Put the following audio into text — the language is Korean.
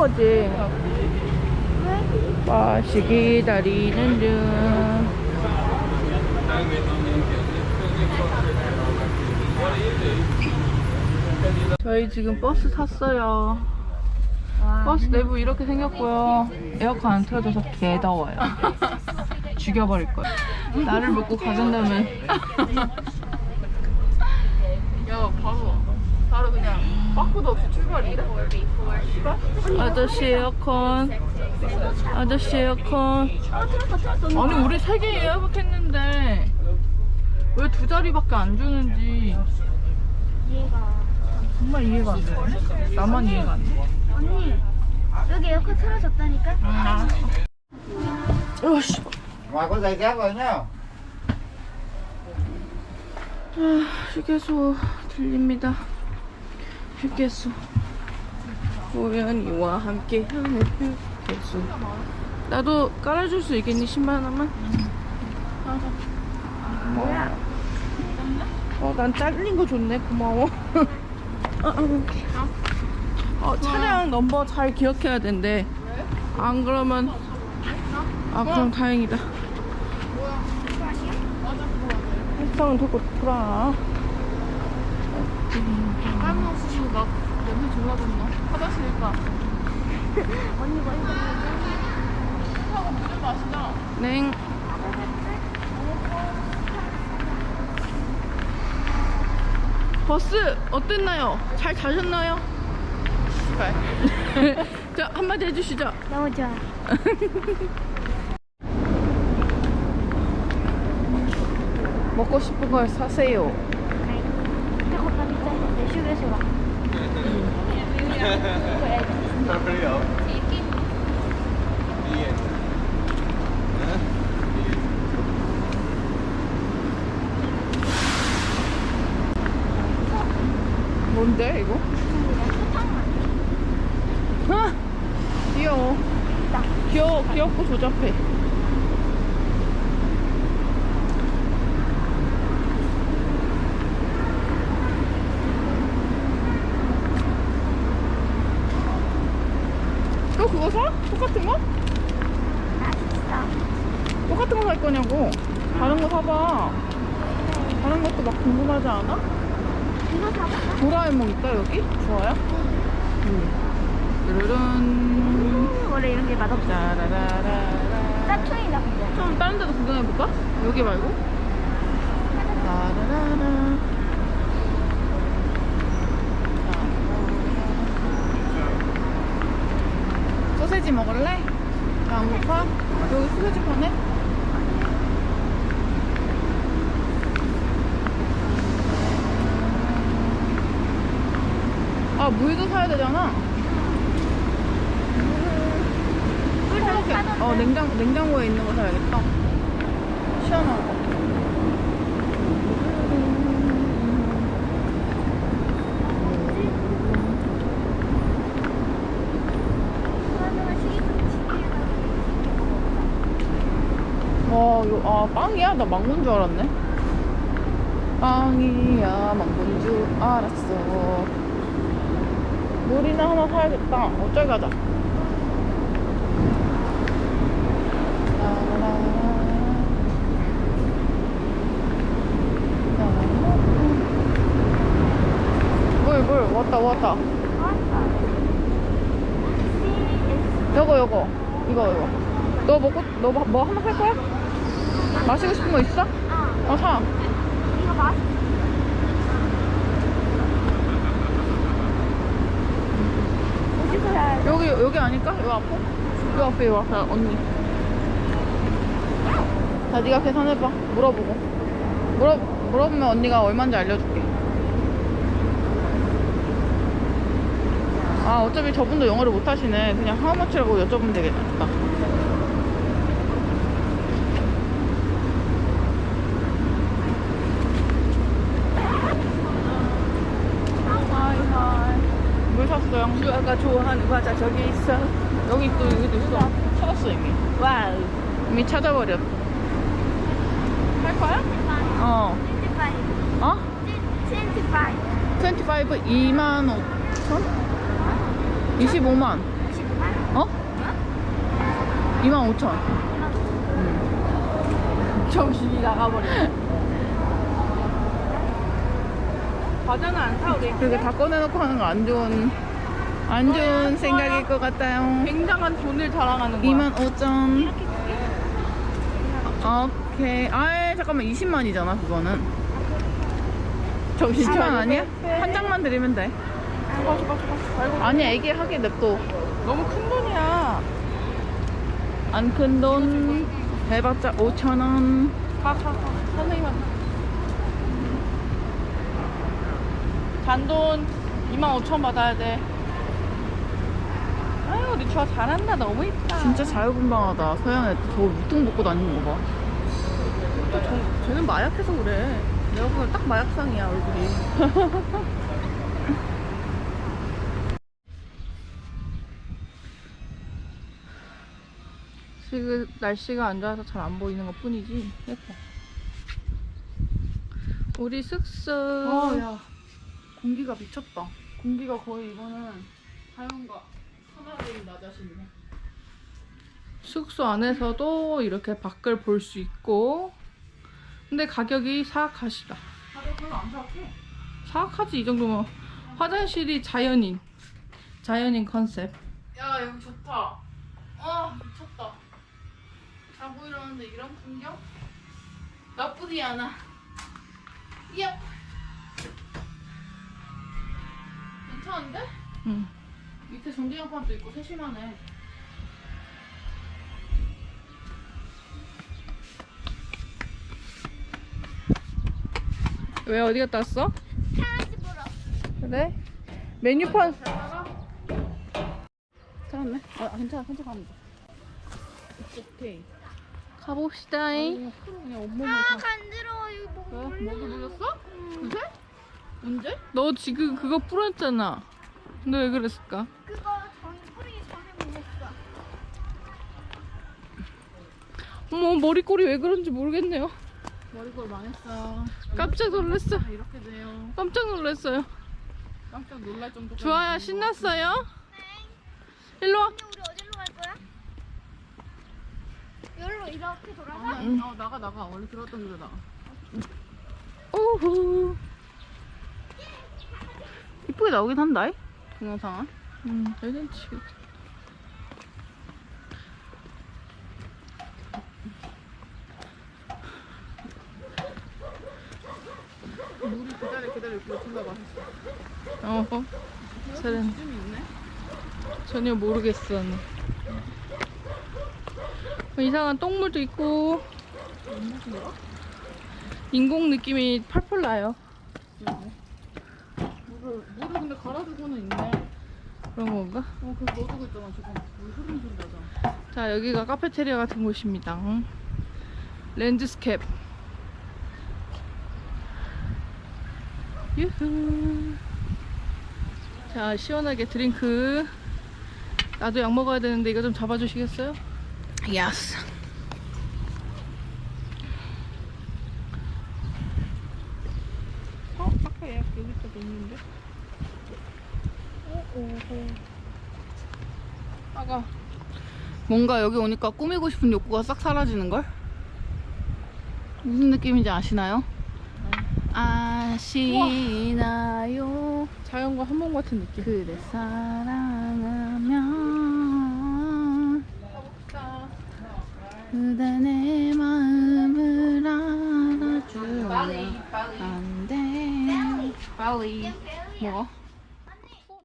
거지. 왜? 버스 기다리는 중. 저희 지금 버스 탔어요. 버스 내부 이렇게 생겼고요. 에어컨 안 틀어져서 개 더워요. 죽여버릴 거야. 나를 먹고 가준다면. 야, 바로, 바로 그냥 빠꾸도 없이 출발이다. 아저씨 에어컨. 아저씨 에어컨. 아니, 우리 세 개 예약했는데 왜 두 자리밖에 안 주는지 이해가. 정말 이해가 안 돼. 나만 이해가 안 돼. 언니, 여기 에어컨 틀어졌다니까? 아. 으씨. Nhá. 아, 휴게소 들립니다. 휴게소. 우연이와 함께하는 휴게소. 나도 깔아줄 수 있겠니? 신발 하나만? 뭐야? 어, 난 잘린 거 좋네. 고마워. 어, 어, 어, 차량 넘버 잘 기억해야 된대. 안 그러면 아 그럼 다행이다. 헬스장은 듣고 돌아. 땀 없으시고 막 냄새 졸라졌나? 화장실일까? 언니 머리 하고 물좀 마시자. 냉. 버스 어땠나요? 잘 타셨나요? 씨발. 자 한마디 해주시죠. 너무 좋아. 먹고 싶은 걸 사세요. 배고파 비싸는데 휴게소라. 뭔데 이거? 아, 귀여워. 귀여워 귀엽고 조잡해. 또 그거 사? 똑같은 거? 똑같은 거 살 거냐고. 다른 거 사봐. 다른 것도 막 궁금하지 않아? 도라에몽 있다 여기? 좋아요? 응. 르르른. 음, 원래 이런 게 맛없어. 짜투이나 근데. 좀 다른 데도 구경해볼까? 여기 말고? 라라라라. 소세지 먹을래? 안 고파? 여기 소세지 파네? 아 물도 사야 되잖아 꿀좀 이렇게, 사놓은 어 냉장 냉장고에 있는 거 사야겠다. 시원한 거. 아 빵이야? 나 망고인 줄 알았네. 빵이야, 망고인 줄 알았어. 물이나 하나 사야겠다. 어쩔 가자. 물, 물, 왔다, 왔다. 요거, 요거. 이거, 이거. 너 먹고, 너뭐 거야? 마시고 싶은 거 있어? 어, 사. 이거 맛. 여기, 여기 아닐까? 요 앞에? 요 앞에, 요 앞에, 언니. 자, 네가 계산해봐. 물어보고. 물어, 물어보면 언니가 얼마인지 알려줄게. 아, 어차피 저분도 영어를 못하시네. 그냥 하우머치라고 여쭤보면 되겠다. 하이, 하이. 물 샀어요. 주아가 좋아하는 과자 저기 있어. 여기 또, 여기도 있어. 찾았어, 이미. 와우. 이미 찾아버렸. 할 거야? 어. 25. 어? 25. 25 2만 5천? 25만. 어? 2만 5천. 정신이 나가버려. 과자는 안 사, 우리. 그렇게 다 꺼내놓고 하는 거 안 좋은 안 좋은 생각일 것 같아요. 굉장한 돈을 자랑하는 거야. 2만 5천. 오케이. 아 잠깐만 20만이잖아 그거는. 정신 10만 아니야? 한 장만 드리면 돼. 줘봐, 줘봐, 줘봐. 아이고, 아니 애기 하게 냅둬. 너무 큰 돈이야. 안 큰 돈. 해봤자 5천 원. 가, 가, 가. 선생님한테. 2만 5천 받아야 돼. 아유, 우리 주아 잘한다. 너무 이쁘다. 진짜 자유분방하다. 서양에 저 무통 벗고 다니는 거 봐. 또 저, 쟤는 마약해서 그래. 내가 보면 딱 마약상이야, 얼굴이. 지금 날씨가 안 좋아서 잘 안 보이는 것 뿐이지. 예뻐. 우리 숙소. 아, 야. 공기가 미쳤다. 공기가 거의 이거는 자연과 하나된 나 자신이네. 숙소 안에서도 이렇게 밖을 볼 수 있고. 근데 가격이 사악하시다. 가격 별로 안 사악해. 사악하지 이 정도면 화장실이 자연인 자연인 컨셉 야, 여기 좋다. 아, 미쳤다. 자고 일어났는데 이런 풍경? 나쁘지 않아. 야. 괜찮은데? 응. 밑에 전기장판도 있고 세심하네. 왜 어디 갔다 왔어? 보러. 그래? 메뉴판 괜찮네. 아, 괜찮아. 괜찮아. 가면 돼. 오케이. 가봅시다잉 그냥 풀어 그냥 온몸을 아, 다. 간지러워. 이거 목 왜? 목이 물렸어? 그새? 언제? 너 지금 그거 뿌렸잖아 근데 왜 그랬을까? 그거 전 뿌리기 전에 물렸어. 어머 머리꼬리 왜 그런지 모르겠네요 머리골 망했어. 깜짝 놀랐어 아, 이렇게 돼요. 깜짝 놀랐어요 깜짝 놀랄 정도. 주아야 신났어요? 일로 와 근데 우리 어디로 갈 거야? 여기로 이렇게 돌아서? 아, 어, 나가 나가. 원래 들어왔던 길로 나가. 오후 이쁘게 나오긴 한다. 이 동영상은. 음 괜찮지 물이 기다려 기다려 이렇게 흘러가. 어허 있네. 전혀 모르겠어 이상한 똥물도 있고 인공 느낌이 펄펄 나요 물을 물을 근데 갈아주고는 있네. 그런 건가? 어, 그거 넣어두고 있잖아 지금. 물 흐르는 소리 나잖아. 자 여기가 카페테리아 같은 곳입니다 랜드스캡 유후 자 시원하게 드링크 나도 약 먹어야 되는데 이거 좀 잡아주시겠어요? 야스. 어? 아까 약 여기다? 어? 오호 아가 뭔가 여기 오니까 꾸미고 싶은 욕구가 싹 사라지는 걸? 무슨 느낌인지 아시나요? 아시나요? 자연과 한 몸 같은 느낌 그대 사랑하면 그대 내 마음을 알아주면 안 돼. 빨리 뭐가?